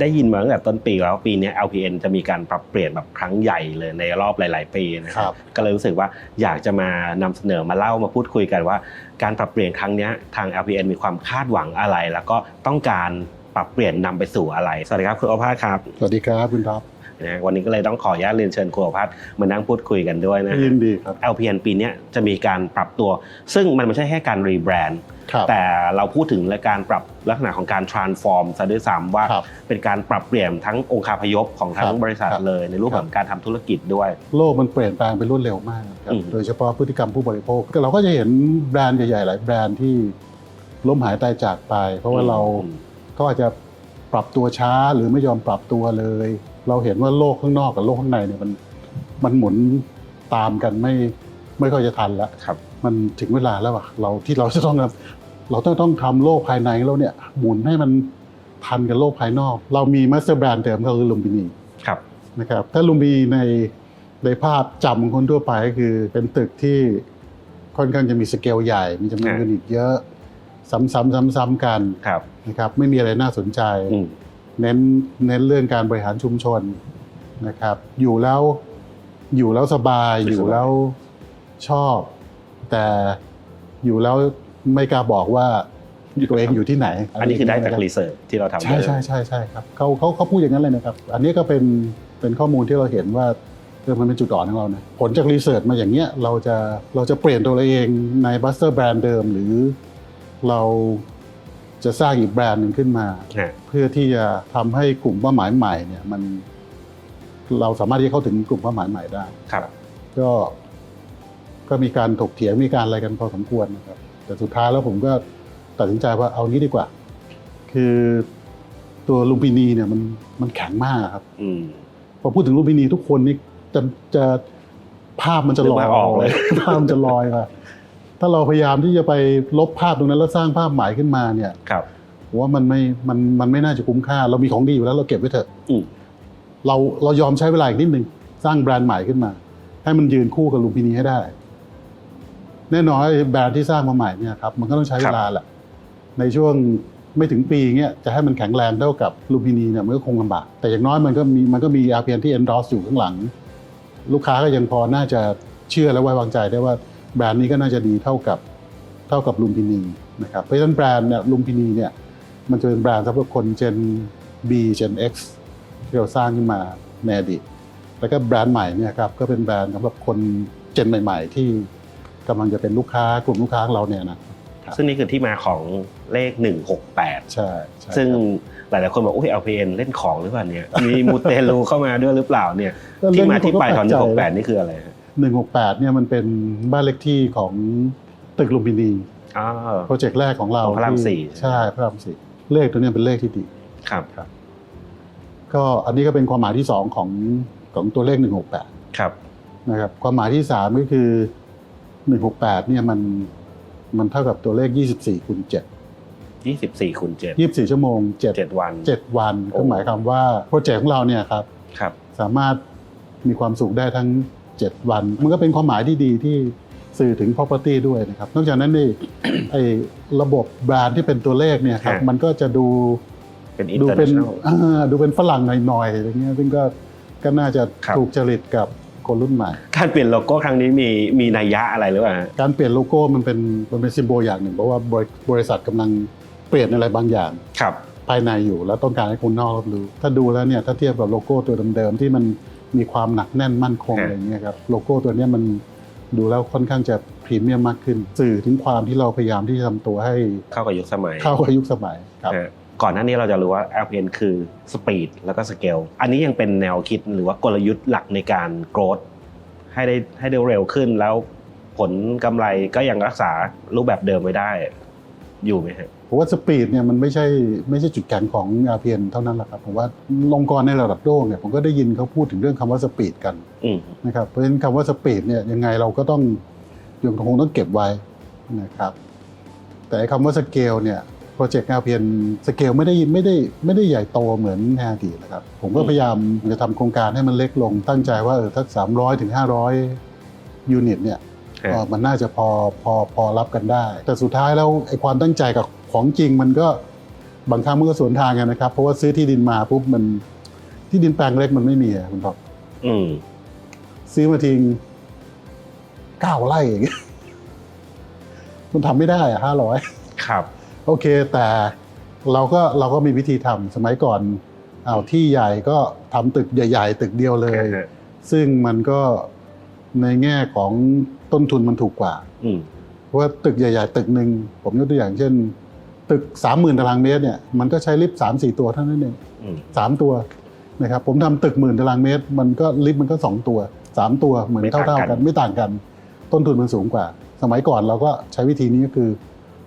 ได้ยินมาตั้งแต่ต้นปีแล้วปีเนี้ย LPN จะมีการปรับเปลี่ยนแบบครั้งใหญ่เลยในรอบหลาย ๆ ปีนะคครัรับบก็เลยรู้สึกว่าอยากจะมานำเสนอมาเล่ามาพูดคุยกันว่า การปรับเปลี่ยนครั้งเนี้ยทาง LPN มีความคาดหวังอะไร แล้วก็ต้องการปรับเปลี่ยนนำไปสู่อะไร สวัสดีครับคุณโอภาสครับ สวัสดีครับคุณท็อป นะวันนี้ก็เลยต้องขออนุญาตเรียนเชิญคุณโอภาสมานั่งพูดคุยกันด้วยนะยินดีครับ LPN ปีเนี้ยจะมีการปรับตัว ซึ่งมันไม่ใช่แค่การรีแบรนด์ครับแต่เราพูดถึงและการปรับลักษณะของการ transform ซะด้วยซ้ำว่าครับเป็นการปรับเปลี่ยนทั้งองค์คาพยพของทั้คงรับบริษัทครับเลยในรูปครัขบองการทำธุรกิจด้วย โลกมันเปลี่ยนแปลงไปรวดเร็วมากครับอืมโดยเฉพาะพฤติกรรมผู้บริโภคเราก็จะเห็นแบรนด์ใหญ่ๆหลายแบรนด์ที่ล้มหายตายจากไป เพราะว่าเราอืมก็อาจจะปรับตัวช้าหรือไม่ยอมปรับตัวเลย เราเห็นว่าโลกข้างนอกกับโลกข้างในเนี่ยมันมันหมุนตามกันไม่ไม่ค่อยจะทันแล้วครับ มันถึงเวลาแล้วอะเราที่เราจะต้องทำเราต้องต้องทำโลกภายในเราเนี่ยหมุนให้มันทันกับโลกภายนอก เรามีมาสเตอร์แบรนด์เดิมก็คือลุมพินีครับนะครับถ้าลุมพินีในในภาพจำของคนทั่วไปก็คือเป็นตึกที่ค่อนข้างจะมีสเกลใหญ่ มีจำนวนอ่ายูนิตเยอะ ซ้ำๆซ้ำๆกันครับนะครับ ไม่มีอะไรน่าสนใจอืม เน้นเน้นเรื่องการบริหารชุมชนนะครับ อยู่แล้วอยู่แล้วสบายอยู่อยู่สบายแล้วชอบ แต่อยู่แล้วไม่กล้าบอกว่าตัวเองอยู่ที่ไหน อันนี้คือได้จากะรรีเสิร์ชที่เราทำใช่ใช่ใช่ใช่ครับเขาเขาเขาพูดอย่างนั้นเลยนะครับ อันนี้ก็เป็นเป็นข้อมูลที่เราเห็นว่าเออมันเป็นจุดอ่อนของเรานะผลจากรีเสิร์ชมาอย่างเงี้ยเราจะเราจะเปลี่ยนตัวเราเองในบัสเตอร์แบรนด์เดิมหรือเรา จะสร้างอีกแบรนด์หนึ่งขึ้นมาฮะเพื่อที่จะทำให้กลุ่มเป้าหมายใหม่เนี่ยมันเราสามารถที่จะเข้าถึงกลุ่มเป้าหมายใหม่ได้ครับ ก็ก็มีการถกเถียงมีการอะไรกันพอสมควรนะครับ แต่สุดท้ายแล้วผมก็ตัดสินใจว่าเอางี้ดีกว่า คือตัวลุมพินีเนี่ยมันมันแข็งมากครับอืมพอพูดถึงลุมพินีทุกคนนี่จะจะภาพมันจะลอยนึกว่าออกเลยภาพมันจะลอยมา ถ้าเราพยายามที่จะไปลบภาพตรงนั้นแล้วสร้างภาพใหม่ขึ้นมาเนี่ยครับผมว่ามันไม่มันมันไม่น่าจะคุ้มค่า เรามีของดีอยู่แล้วเราเก็บไว้เถอะอืมเราเรายอมใช้เวลาอีกนิดนึงสร้างแบรนด์ใหม่ขึ้นมา ให้มันยืนคู่กับลุมพินีให้ได้ แน่นอนไอ้แบรนด์ที่สร้างมาใหม่เนี่ยครับมันก็ต้องใช้เวลาแหละในช่วงไม่ถึงปีเงี้ยจะให้มันแข็งแรงเท่ากับลุมพินีเนี่ยมันก็คงลำบาก แต่อย่างน้อยมันก็มีมันก็มี RPN ที่ endorse อยู่ข้างหลัง ลูกค้าก็ยังพอน่าจะเชื่อและไว้วางใจได้ว่า แบรนด์นี้ก็น่าจะดีเท่ากับเท่ากับลุมพินีนะครับเพราะฉะนั้นแบรนด์เนี่ยลุมพินีเนี่ยมันจะเป็นแบรนด์สำหรับคน Gen B Gen X ที่เราสร้างขึ้นมาในอดีตแล้วก็แบรนด์ใหม่เนี่ยครับก็เป็นแบรนด์สำหรับคนเจนใหม่ ๆ ที่กำลังจะเป็นลูกค้ากลุ่มลูกค้าของเราเนี่ยนะครับซึ่งนี่คือที่มาของเลข 168 ใช่ใช่ซึ่งครับหลายๆคนบอกอุ้ย LPN เล่นของหรือเปล่าเนี่ย มีมูเตลูเข้ามาด้วยหรือเปล่าเนี่ยก็ที่เรื่องมานี้ที่ไปของผมก็แปลกใจ168 นี่คืออะไรฮะ หนึ่งหกแปดเนี่ยมันเป็นบ้านเลขที่ของตึกลุมพินีอ๋อโปรเจกต์แรกของเราของพระรามที่สี่ ใช่พระรามสี่เลขตัวเนี้ยเป็นเลขที่ดี ครับก็อันนี้ก็เป็นความหมายที่สองของของตัวเลขหนึ่งหกแปดครับนะครับความหมายที่สามก็คือหนึ่งหกแปดเนี่ยมันมันเท่ากับตัวเลขยี่สิบสี่คูณเจ็ด24คูณ7ยี่สิบสี่ชั่วโมงเจ็ด7วันเจ็ดวันโอ้ ก็หมายความว่าโปรเจกต์ของเราเนี่ยครับครับ สามารถมีความสุขได้ทั้ง 7 วัน มันก็เป็นความหมายที่ดีที่สื่อถึง property ด้วยนะครับ นอกจากนั้นนี่ ไอ้ระบบแบรนด์ที่เป็นตัวเลขเนี่ยครับ ฮะ มันก็จะดูเป็นดูเป็น international อ่าดูเป็นฝรั่งหน่อยๆอะไรเงี้ยซึ่งก็ก็น่าจะครับ ถูกจริตกับคนรุ่นใหม่ การเปลี่ยนโลโก้ครั้งนี้มีมีนัยยะอะไรหรือเปล่าฮะ การเปลี่ยนโลโก้มันเป็นมันเป็นซิมโบลอย่างหนึ่ง เพราะว่าบริบริษัทกำลังเปลี่ยนอะไรบางอย่าง ครับ ภายในอยู่แล้วต้องการให้คนนอกรับรู้ ถ้าดูแล้วเนี่ยถ้าเทียบกับโลโก้ตัวเดิมๆที่มัน มีความหนักแน่นมั่นคงฮะอะไรเงี้ยครับโลโก้ตัวเนี้ยมันดูแล้วค่อนข้างจะพรีเมียมมากขึ้น สื่อถึงความที่เราพยายามที่จะทำตัวให้เข้ากับยุคสมัย เข้ากับยุคสมัยครับฮะก่อนหน้านี้เราจะรู้ว่า LPN คือ Speed แล้วก็ Scale อันนี้ยังเป็นแนวคิดหรือว่ากลยุทธ์หลักในการ growth ให้ได้ให้ได้เร็วขึ้นแล้วผลกำไรก็ยังรักษารูปแบบเดิมไว้ได้อยู่ไหมฮะ ผมว่าสปีดเนี่ยมันไม่ใช่ไม่ใช่จุดแข็งของ RPN เท่านั้นแหละครับผมว่าองค์กรในระดับโลกเนี่ยผมก็ได้ยินเขาพูดถึงเรื่องคำว่าสปีดกันอืมนะครับเพราะฉะนั้นคำว่าสปีดเนี่ยยังไงเราก็ต้องยังคงต้องเก็บไว้นะครับ แต่ไอ้คำว่าสเกลเนี่ยโปรเจกต์ RPN สเกลไม่ได้ไม่ได้ไม่ได้ใหญ่โตเหมือนในอดีตนะครับผมก็พยายามจะทำโครงการให้มันเล็กลง ตั้งใจว่าเออถ้า300ถึง500ยูนิตเนี่ยฮะเอ่อมันน่าจะพอพอพอรับกันได้ แต่สุดท้ายแล้วไอ้ความตั้งใจกับ ของจริงมันก็บางครั้งมันก็สวนทางกันนะครับ เพราะว่าซื้อที่ดินมาปุ๊บมันที่ดินแปลงเล็กมันไม่มีอะคุณท็อปอืมซื้อมาทิ้งเก้าไร่อย่างเงี้ยมันทำไม่ได้อะห้าร้อยครับ โอเค แต่เราก็เราก็มีวิธีทำสมัยก่อนเอาที่ใหญ่ก็ทำตึกใหญ่ ๆ ตึกเดียวเลย ซึ่งมันก็ในแง่ของต้นทุนมันถูกกว่าอืมเพราะว่าตึกใหญ่ ๆ ตึกหนึ่งผมยกตัวอย่างเช่น ตึกสามหมื่นตารางเมตรเนี่ยมันก็ใช้ลิฟต์สามสี่ตัวเท่านั้นเองอืมสามตัวนะครับผมทำตึกหมื่นตารางเมตร มันก็ลิฟต์มันก็สองตัวสามตัวเหมือนไม่ต่างเท่ากันๆกันไม่ต่างกัน ต้นทุนมันสูงกว่า สมัยก่อนเราก็ใช้วิธีนี้ก็คือ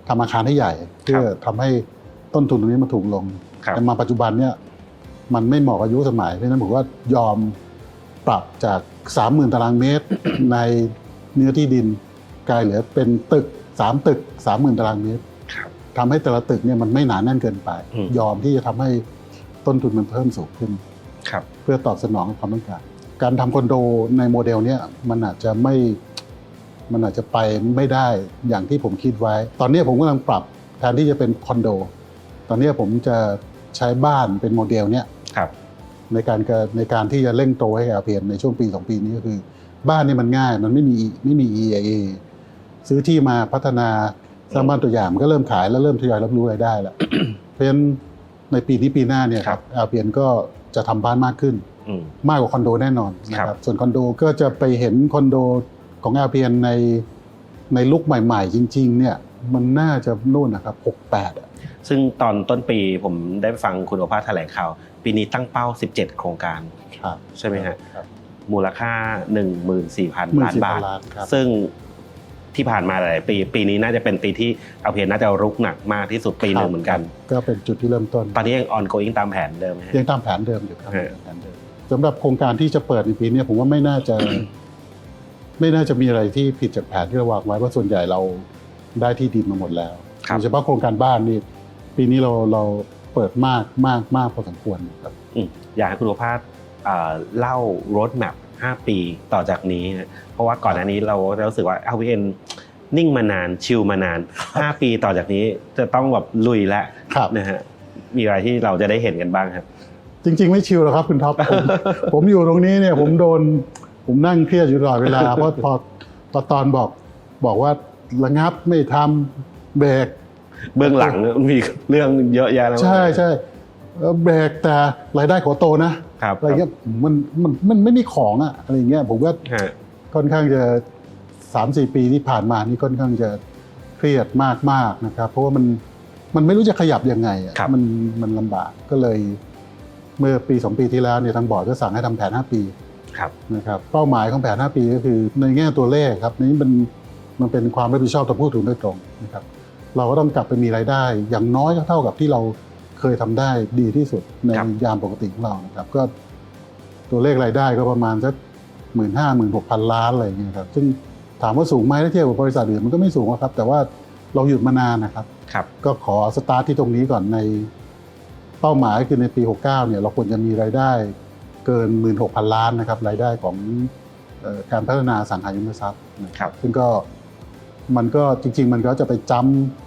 ทำอาคารให้ใหญ่ เพื่อทำให้ต้นทุนตรงนี้มันถูกลงครับแต่มาปัจจุบันเนี่ยมันไม่เหมาะกับยุคสมัยเพราะฉะนั้นผมว่ายอมปรับจาก 30,000 ตารางเมตรในเนื้อที่ดินกลายเหลือเป็นตึก 3 ตึก 30,000 ตารางเมตรครับ ทำให้แต่ละตึกเนี่ยมันไม่หนาแน่นเกินไปอืมยอมที่จะทำให้ต้นทุนมันเพิ่มสูงขึ้นครับเพื่อตอบสนองความต้องการ การทำคอนโดในโมเดลเนี้ยมันอาจจะไม่มันอาจจะไปไม่ได้อย่างที่ผมคิดไว้ ตอนนี้ผมกำลังปรับแทนที่จะเป็นคอนโด ตอนนี้ผมจะใช้บ้านเป็นโมเดลเนี้ยครับในการกในการที่จะเร่งโตให้กับเพียนในช่วงปี 2 ปีนี้ก็คือ บ้านนี่มันง่ายมันไม่มีไม่มี EIA ซื้อที่มาพัฒนา สร้างบ้านตัวอย่างมันก็เริ่มขายแล้วเริ่มทยอยรับรู้รายได้แล้วเพราะฉะนั้นในปีนี้ปีหน้าเนี่ยครับเอเพียนก็จะทำบ้านมากขึ้นอืมมากกว่าคอนโดแน่นอนนะคครัรับบส่วนคอนโดก็จะไปเห็นคอนโดของ LPN ในในลุกใหม่ ๆ จริง ๆ เนี่ยมันน่าจะนู่นนะครับ68อะซึ่งตอนต้นปีผมได้ฟังคุณโอภาสแถลงข่าว ปีนี้ตั้งเป้า 17 โครงการครับใช่ไหมฮะครับมูลค่า 14,000 ล้านบาทล้านครับซึ่ง ที่ผ่านมาหลายๆปีปีนี้น่าจะเป็นปีที่เอาเพียนน่าจะรุกหนักมากที่สุดปีหนึ่งเหมือนกัน ก็เป็นจุดที่เริ่มต้นตอนนี้ยัง ongoing ตามแผนเดิมไหมฮะยังตามแผนเดิมอยู่ครับฮะตามแผนเดิมสำหรับโครงการที่จะเปิดในปีเนี้ยผมว่าไม่น่าจะ ไม่น่าจะมีอะไรที่ผิดจากแผนที่เราวางไว้เพราะส่วนใหญ่เราได้ที่ดินมาหมดแล้วครับโดยเฉพาะโครงการบ้านนี่ปีนี้เราเราเปิดมากมากมากพอสมควรครับอืมอยากให้คุณโอภาสเอ่อเล่ารถแมพ 5 ปีต่อจากนี้ฮะเพราะว่าก่อนหน้านี้เราเรารู้สึกว่า LVN นิ่งมานานชิลมานาน 5 ปีต่อจากนี้จะต้องแบบลุยแล้วครับนะฮะมีอะไรที่เราจะได้เห็นกันบ้างครับ จริง ๆ ไม่ชิลหรอกครับคุณท็อปผมผมอยู่ตรงนี้เนี่ยผมโดนผมนั่งเครียดอยู่ตลอดเวลาเพราะพอพอตอนบอกบอกว่าระงับไม่ทำเบรกเบื้องหลังมีเรื่องเยอะแยะแล้วใช่ใช่เอ่อเบรกแต่รายได้ขอโตนะ ครับอะไรเงี้ยมันมันมันไม่มีของอะอะไรเงี้ยผมก็ฮะค่อนข้างจะสามสี่ปีที่ผ่านมานี่ค่อนข้างจะเครียดมากมากๆนะครับ เพราะว่ามันมันไม่รู้จะขยับยังไงอะครับ มันมันลำบากก็เลย เมื่อปีสองปีที่แล้วเนี่ยทางบอร์ดก็สั่งให้ทำแผน5ปี ครับ นะครับเป้าหมายของแผน 5 ปีก็คือในแง่ตัวเลขครับนี่มันมันเป็นความรับผิดชอบต่อผู้ถือโดยตรงนะครับเราก็ต้องกลับไปมีรายได้ อย่างน้อยก็เท่ากับที่เรา เคยทำได้ดีที่สุดในครับยามปกติของเรานะครับ ก็ตัวเลขรายได้ก็ประมาณสักหมื่นห้าหมื่นหกพันล้านอะไรอย่างเงี้ยครับซึ่งถามว่าสูงไหมถ้าเทียบกับบริษัทอื่นมันก็ไม่สูงหรอกครับ แต่ว่าเราหยุดมานานนะครับครับ ก็ขอสตาร์ทที่ตรงนี้ก่อนในเป้าหมายคือในปี 69 เนี่ยเราควรจะมีรายได้เกิน 16,000 ล้านนะครับรายได้ของเอ่อการพัฒนาอสังหาริมทรัพย์นะครับซึ่งก็มันก็จริง ๆ มันก็จะไปจำ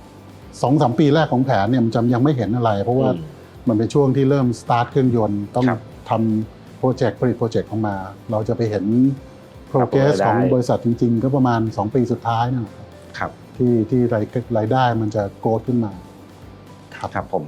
สองสามปีแรกของแผนเนี่ยมันจำยังไม่เห็นอะไร เพราะว่าอืมมันเป็นช่วงที่เริ่มสตาร์ทเครื่องยนต์ต้องครับทำโปรเจกต์ผลิตโปรเจกต์ออกมา เราจะไปเห็นครับ progress รายได้ของบริษัทจริง ๆ ก็ประมาณ 2 ปีสุดท้ายเนยนะครับครับที่ที่รายรายได้มันจะโกรธขึ้นมาครับครับผม